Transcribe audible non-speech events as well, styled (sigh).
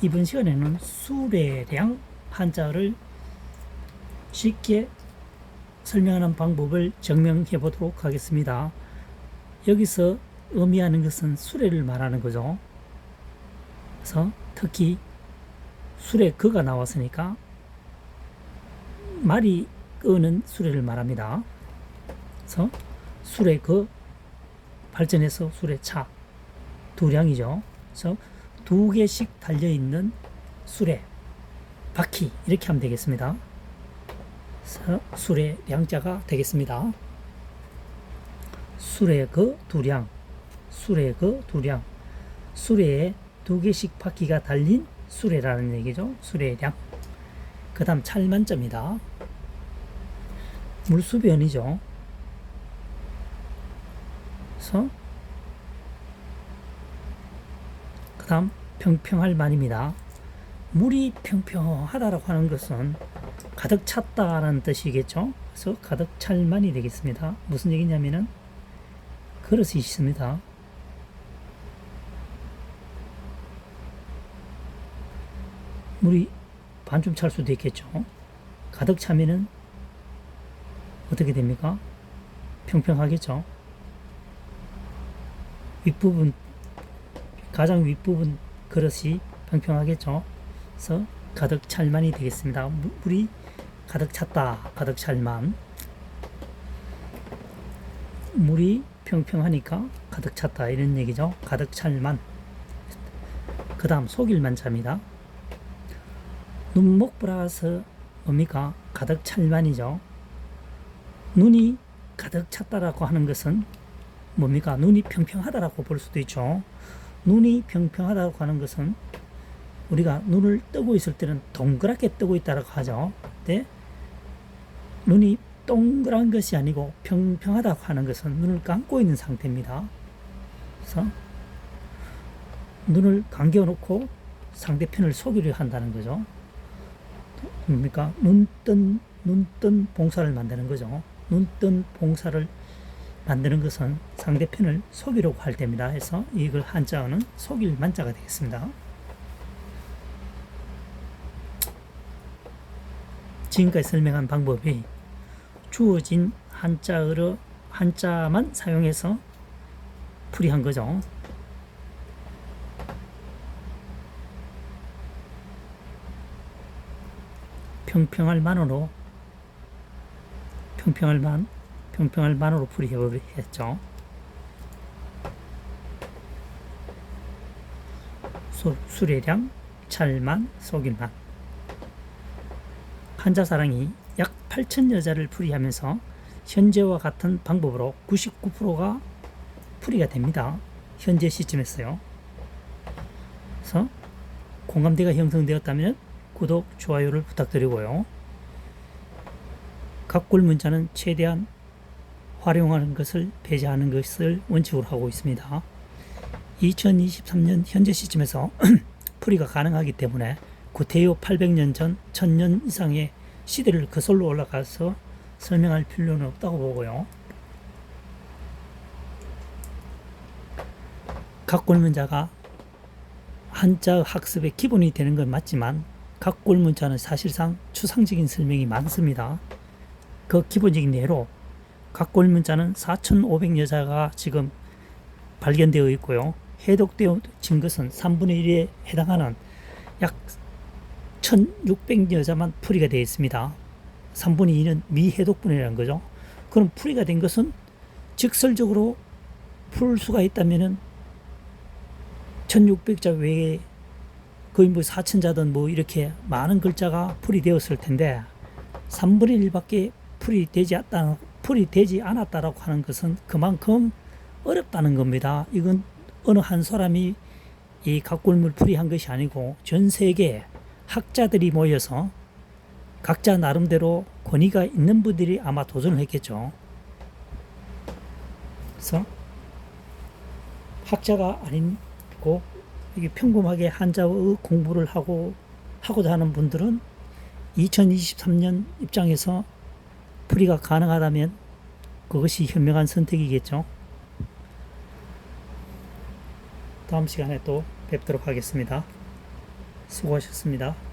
이번 시간에는 수레량 한자를 쉽게 설명하는 방법을 증명해 보도록 하겠습니다. 여기서 의미하는 것은 수레를 말하는 거죠. 그래서 특히 수레 그가 나왔으니까 말이 끄는 수레를 말합니다. 그래서 수레 그 발전해서 수레 차 두량이죠. 그래서 두 개씩 달려 있는 수레 바퀴 이렇게 하면 되겠습니다. 수레 량자가 되겠습니다. 수레 그 두량, 수레 그 두량, 수레에 두 개씩 바퀴가 달린 수레라는 얘기죠. 수레량. 그 다음 찰만점이다. 물수변이죠. 그래서 그 다음 평평할 만입니다. 물이 평평하다라고 하는 것은 가득 찼다라는 뜻이겠죠. 그래서 가득 찰 만이 되겠습니다. 무슨 얘기냐면은 그릇이 있습니다. 물이 반쯤 찰 수도 있겠죠. 가득 차면은 어떻게 됩니까? 평평하겠죠. 윗부분 가장 윗부분 그릇이 평평하겠죠. 그래서 가득 찰만이 되겠습니다. 무- 물이 가득 찼다. 가득 찰만. 물이 평평하니까 가득 찼다. 이런 얘기죠. 가득 찰만. 그 다음 속일만 차입니다. 눈목 플러스 뭡니까? 가득 찰만이죠. 눈이 가득 찼다라고 하는 것은 뭡니까? 눈이 평평하다라고 볼 수도 있죠. 눈이 평평하다고 하는 것은 우리가 눈을 뜨고 있을 때는 동그랗게 뜨고 있다라고 하죠. 근데 눈이 동그란 것이 아니고 평평하다고 하는 것은 눈을 감고 있는 상태입니다. 그래서 눈을 감겨 놓고 상대편을 속이려 한다는 거죠. 뭡니까? 눈뜬 눈뜬 봉사를 만드는 거죠. 눈뜬 봉사를 만드는 것은 상대편을 속이려고 할 때입니다. 해서 이걸 한자어는 속일 만자가 되겠습니다. 지금까지 설명한 방법이 주어진 한자어로 한자만 사용해서 풀이한 거죠. 평평할 만으로 평평할 만 평평할 만으로 풀이했죠. 수, 수레량, 찰만, 속일만. 한자사랑이 약 8천 여자를 풀이하면서 현재와 같은 방법으로 99%가 풀이가 됩니다. 현재 시점에서요. 그래서 공감대가 형성되었다면 구독, 좋아요를 부탁드리고요. 각골 문자는 최대한 활용하는 것을 배제하는 것을 원칙으로 하고 있습니다. 2023년 현재 시점에서 (clears throat) 풀이가 가능하기 때문에 구태여 800년 전 1000년 이상의 시대를 거슬러 올라가서 설명할 필요는 없다고 보고요. 각골문자가 한자 학습의 기본이 되는 건 맞지만 각골문자는 사실상 추상적인 설명이 많습니다. 그 기본적인 예로 각골문자는 4,500여자가 지금 발견되어 있고요. 해독되어진 것은 3분의 1에 해당하는 약 1,600여 자만 풀이가 되어 있습니다. 3분의 2는 미해독분이라는 거죠. 그럼 풀이가 된 것은 직설적으로 풀 수가 있다면은 1,600자 외에 거의 뭐 4천자든 뭐 이렇게 많은 글자가 풀이 되었을 텐데 3분의 1밖에 풀이 되지 않다, 풀이 되지 않았다라고 하는 것은 그만큼 어렵다는 겁니다. 이건 어느 한 사람이 이 각골물 풀이한 것이 아니고 전 세계 학자들이 모여서 각자 나름대로 권위가 있는 분들이 아마 도전을 했겠죠. 그래서 학자가 아니고 이게 평범하게 한자어 공부를 하고 하고자 하는 분들은 2023년 입장에서 풀이가 가능하다면 그것이 현명한 선택이겠죠. 다음 시간에 또 뵙도록 하겠습니다. 수고하셨습니다.